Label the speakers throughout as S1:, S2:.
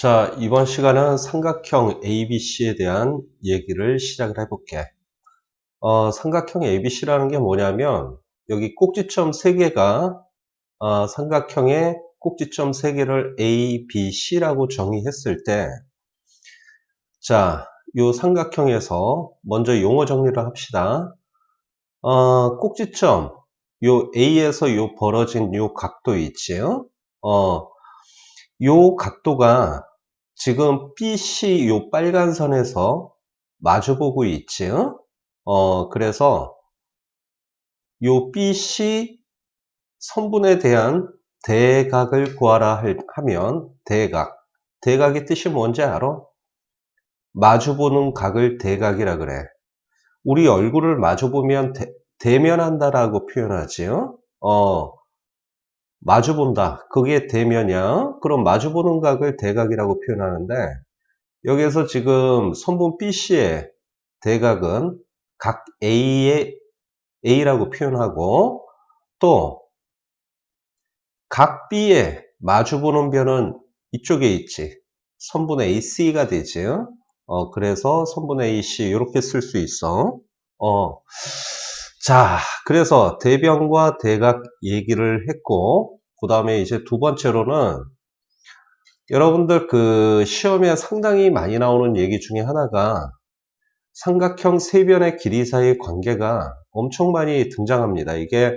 S1: 자, 이번 시간은 삼각형 ABC에 대한 얘기를 시작을 해볼게. 어, 삼각형 ABC라는 게 뭐냐면, 여기 꼭지점 3개가 어, 삼각형의 꼭지점 3개를 A, B, C라고 정의했을 때, 자, 요 삼각형에서 먼저 용어 정리를 합시다. 어, 꼭지점, 요 A에서 요 벌어진 요 각도 있지요? 어, 요 각도가 지금 BC 요 빨간 선에서 마주보고 있지요? 어, 그래서 요 BC 선분에 대한 대각을 구하라 할- 하면 대각. 대각의 뜻이 뭔지 알아? 마주보는 각을 대각이라 그래. 우리 얼굴을 마주보면 대, 대면한다라고 표현하지요? 어, 마주본다. 그게 대면이야. 그럼 마주보는 각을 대각이라고 표현하는데 여기에서 지금 선분 BC의 대각은 각 A의 A라고 표현하고 또 각 B의 마주보는 변은 이쪽에 있지. 선분 AC가 되지. 어, 그래서 선분 AC 이렇게 쓸 수 있어. 어. 자, 그래서 대변과 대각 얘기를 했고, 그 다음에 이제 두 번째로는 여러분들 그 시험에 상당히 많이 나오는 얘기 중에 하나가 삼각형 세 변의 길이 사이의 관계가 엄청 많이 등장합니다. 이게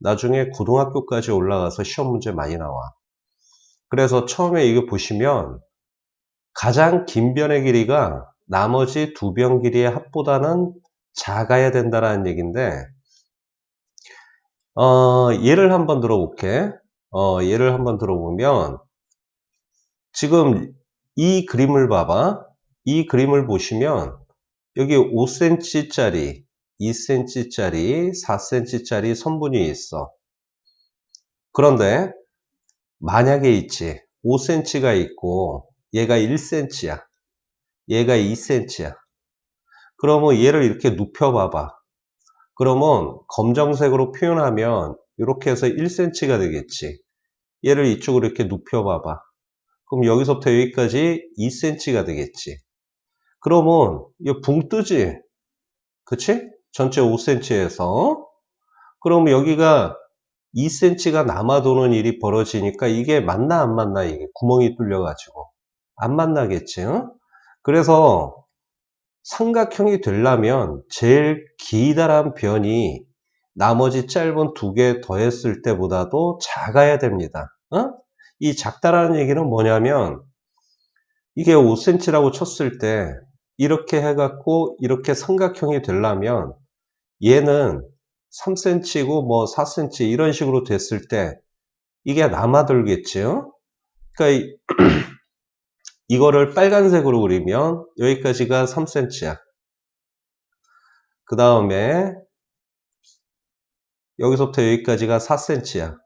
S1: 나중에 고등학교까지 올라가서 시험 문제 많이 나와. 그래서 처음에 이거 보시면 가장 긴 변의 길이가 나머지 두 변 길이의 합보다는 작아야 된다는 얘기인데 어, 예를 한번 들어볼게. 어, 예를 한번 들어보면 지금 이 그림을 봐봐. 이 그림을 보시면 여기 5cm짜리, 2cm짜리, 4cm짜리 선분이 있어. 그런데 만약에 있지. 5cm가 있고 얘가 1cm야. 얘가 2cm야. 그러면 얘를 이렇게 눕혀봐봐. 그러면 검정색으로 표현하면 이렇게 해서 1cm가 되겠지. 얘를 이쪽으로 이렇게 눕혀봐봐. 그럼 여기서부터 여기까지 2cm가 되겠지. 그러면 이거 붕 뜨지? 그치? 전체 5cm에서. 그러면 여기가 2cm가 남아도는 일이 벌어지니까 이게 맞나 안 맞나 이게 구멍이 뚫려가지고 안 만나겠지. 응? 그래서 삼각형이 되려면 제일 기다란 변이 나머지 짧은 두 개 더했을 때보다도 작아야 됩니다. 어? 이 작다라는 얘기는 뭐냐면 이게 5cm라고 쳤을 때 이렇게 해갖고 이렇게 삼각형이 되려면 얘는 3cm고 뭐 4cm 이런 식으로 됐을 때 이게 남아돌겠죠. 그러니까 이- 이거를 빨간색으로 그리면 여기까지가 3cm야. 그 다음에 여기서부터 여기까지가 4cm야.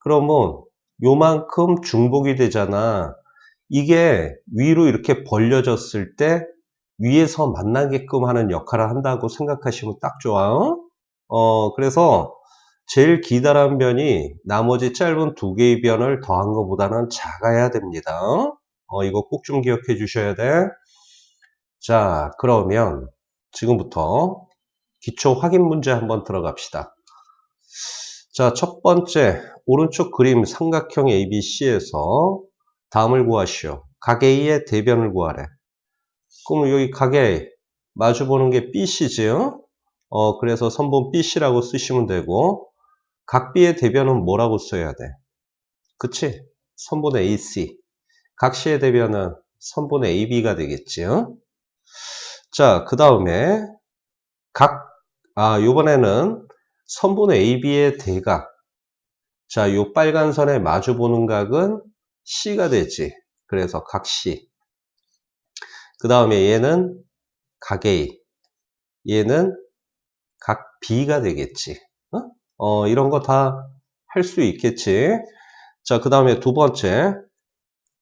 S1: 그러면 요만큼 중복이 되잖아. 이게 위로 이렇게 벌려졌을 때 위에서 만나게끔 하는 역할을 한다고 생각하시면 딱 좋아. 어? 어, 그래서 제일 기다란 변이 나머지 짧은 두 개의 변을 더한 것보다는 작아야 됩니다. 어, 이거 꼭 좀 기억해 주셔야 돼. 자, 그러면 지금부터 기초 확인 문제 한번 들어갑시다. 자, 첫 번째, 오른쪽 그림 삼각형 ABC에서 다음을 구하시오. 각 A의 대변을 구하래. 그럼 여기 각 A 마주보는 게 BC지요? 어, 그래서 선분 BC라고 쓰시면 되고, 각 B의 대변은 뭐라고 써야 돼? 그치? 선분 AC. 각 C의 대변은 선분 AB가 되겠지요? 자, 그 다음에 각, 아, 요번에는 선분 AB의 대각. 자, 요 빨간 선에 마주 보는 각은 C가 되지. 그래서 각 C. 그 다음에 얘는 각 A. 얘는 각 B가 되겠지. 어? 어, 이런 거 다 할 수 있겠지. 자, 그 다음에 두 번째.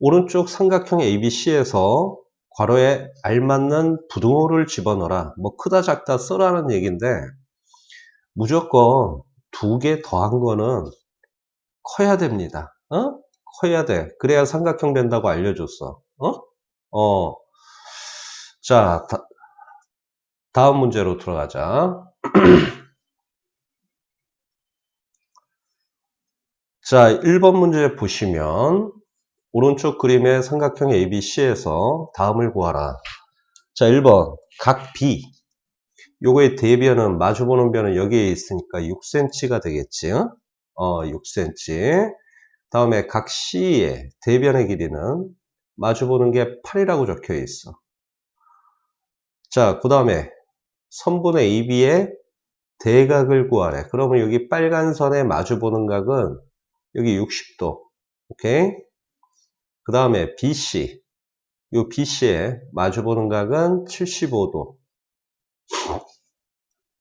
S1: 오른쪽 삼각형 ABC에서 괄호에 알맞는 부등호를 집어넣어라. 뭐 크다 작다 써라는 얘기인데 무조건 두 개 더한 거는 커야 됩니다. 어? 커야 돼. 그래야 삼각형 된다고 알려줬어. 어? 어. 자, 다, 다음 문제로 들어가자. 자, 1번 문제 보시면 오른쪽 그림의 삼각형 ABC에서 다음을 구하라. 자, 1번 각 B 요거의 대변은 마주보는 변은 여기에 있으니까 6cm가 되겠지. 어, 6cm. 다음에 각 C의 대변의 길이는 마주보는 게 8이라고 적혀 있어. 자, 그 다음에 선분의 AB의 대각을 구하래. 그러면 여기 빨간 선에 마주보는 각은 여기 60도. 오케이? 그 다음에 BC. 요 BC에 마주보는 각은 75도.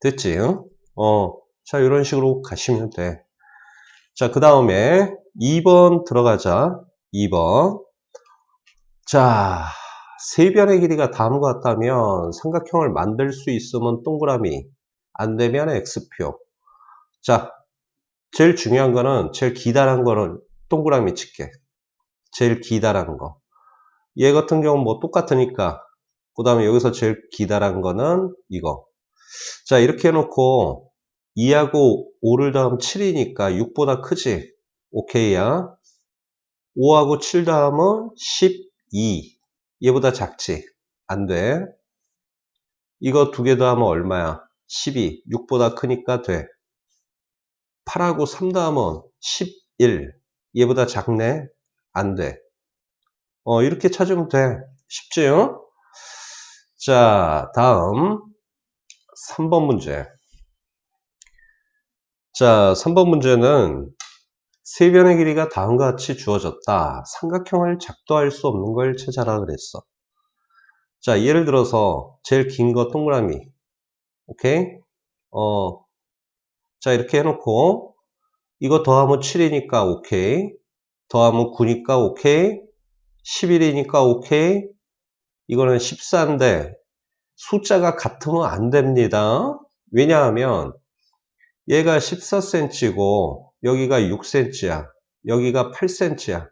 S1: 됐지? 어, 자, 이런 식으로 가시면 돼. 자, 그 다음에 2번 들어가자. 2번. 자, 세 변의 길이가 다음과 같다면 삼각형을 만들 수 있으면 동그라미, 안 되면 X표. 자, 제일 중요한 거는 제일 기다란 거는 동그라미 칠게. 제일 기다란 거. 얘 같은 경우는 뭐 똑같으니까. 그 다음에 여기서 제일 기다란 거는 이거. 자, 이렇게 해놓고 2하고 5를 더하면 7이니까 6보다 크지? 오케이야. 5하고 7 더하면 12. 얘보다 작지? 안 돼. 이거 두 개 더하면 얼마야? 12. 6보다 크니까 돼. 8하고 3 더하면 11. 얘보다 작네? 안 돼. 어, 이렇게 찾으면 돼. 쉽죠? 자, 다음. 3번 문제. 자, 3번 문제는 세 변의 길이가 다음과 같이 주어졌다. 삼각형을 작도할 수 없는 걸 찾아라 그랬어. 자, 예를 들어서 제일 긴 거 동그라미. 오케이? 어, 자, 이렇게 해놓고 이거 더하면 7이니까 오케이. 더하면 9니까 오케이. 11이니까 오케이. 이거는 14인데 숫자가 같으면 안 됩니다. 왜냐하면 얘가 14cm고 여기가 6cm야. 여기가 8cm야.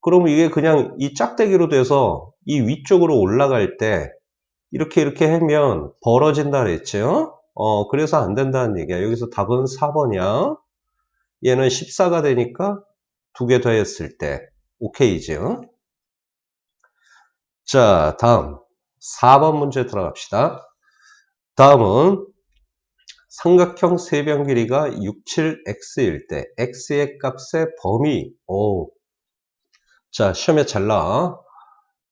S1: 그러면 이게 그냥 이 짝대기로 돼서 이 위쪽으로 올라갈 때 이렇게 이렇게 하면 벌어진다 그랬죠? 어, 그래서 안 된다는 얘기야. 여기서 답은 4번이야. 얘는 14가 되니까 두 개 더했을 때 오케이죠? 자, 다음 4번 문제 들어갑시다. 다음은 삼각형 세변 길이가 67x일 때 x의 값의 범위 오. 자 시험에 잘 나와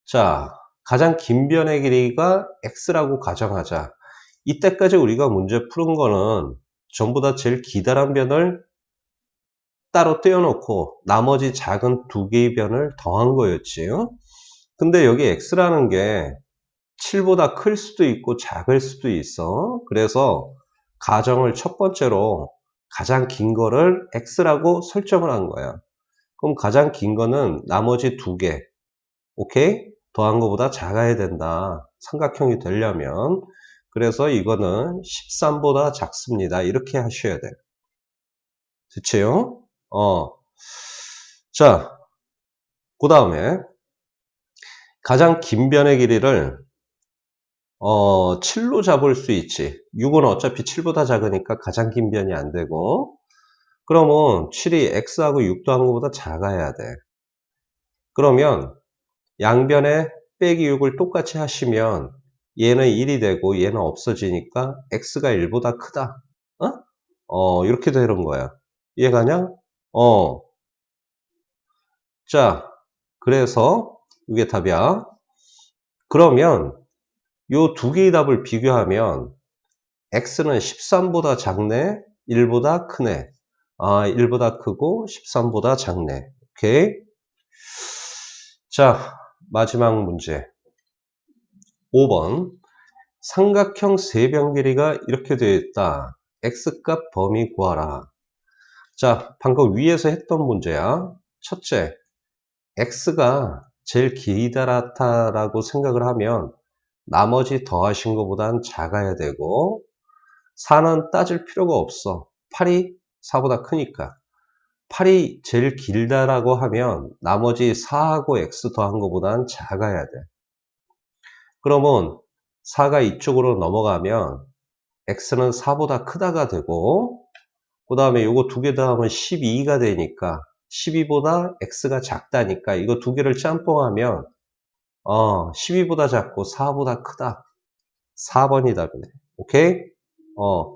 S1: 자 가장 긴 변의 길이가 x라고 가정하자 이때까지 우리가 문제 푸는 거는 전부 다 제일 기다란 변을 따로 떼어놓고 나머지 작은 두 개의 변을 더한 거였지 근데 여기 x라는 게 7보다 클 수도 있고 작을 수도 있어 그래서 가정을 첫 번째로 가장 긴 거를 x라고 설정을 한 거야. 그럼 가장 긴 거는 나머지 두 개, 오케이? 더한 것보다 작아야 된다. 삼각형이 되려면. 그래서 이거는 13보다 작습니다. 이렇게 하셔야 돼. 됐지요? 어. 자, 그 다음에 가장 긴 변의 길이를 어, 7로 잡을 수 있지. 6은 어차피 7보다 작으니까 가장 긴 변이 안 되고. 그러면 7이 x하고 6도 한 것보다 작아야 돼. 그러면 양변에 빼기 6을 똑같이 하시면 얘는 1이 되고 얘는 없어지니까 x가 1보다 크다. 어? 어, 이렇게 되는 거야. 이해가냐? 어. 자, 그래서 이게 답이야. 그러면 요 두 개의 답을 비교하면 x는 13보다 작네, 1보다 크네. 아, 1보다 크고 13보다 작네. 오케이. 자, 마지막 문제. 5번. 삼각형 세변 길이가 이렇게 되어 있다. x값 범위 구하라. 자, 방금 위에서 했던 문제야. 첫째, x가 제일 길다랗다라고 생각을 하면 나머지 더하신 것보단 작아야 되고 4는 따질 필요가 없어. 8이 4보다 크니까. 8이 제일 길다라고 하면 나머지 4하고 x 더한 것보다는 작아야 돼. 그러면 4가 이쪽으로 넘어가면 x는 4보다 크다가 되고 그 다음에 요거 두 개 더하면 12가 되니까 12보다 x가 작다니까. 이거 두 개를 짬뽕하면 어 12보다 작고 4보다 크다. 4번이 답이네. 오케이? 어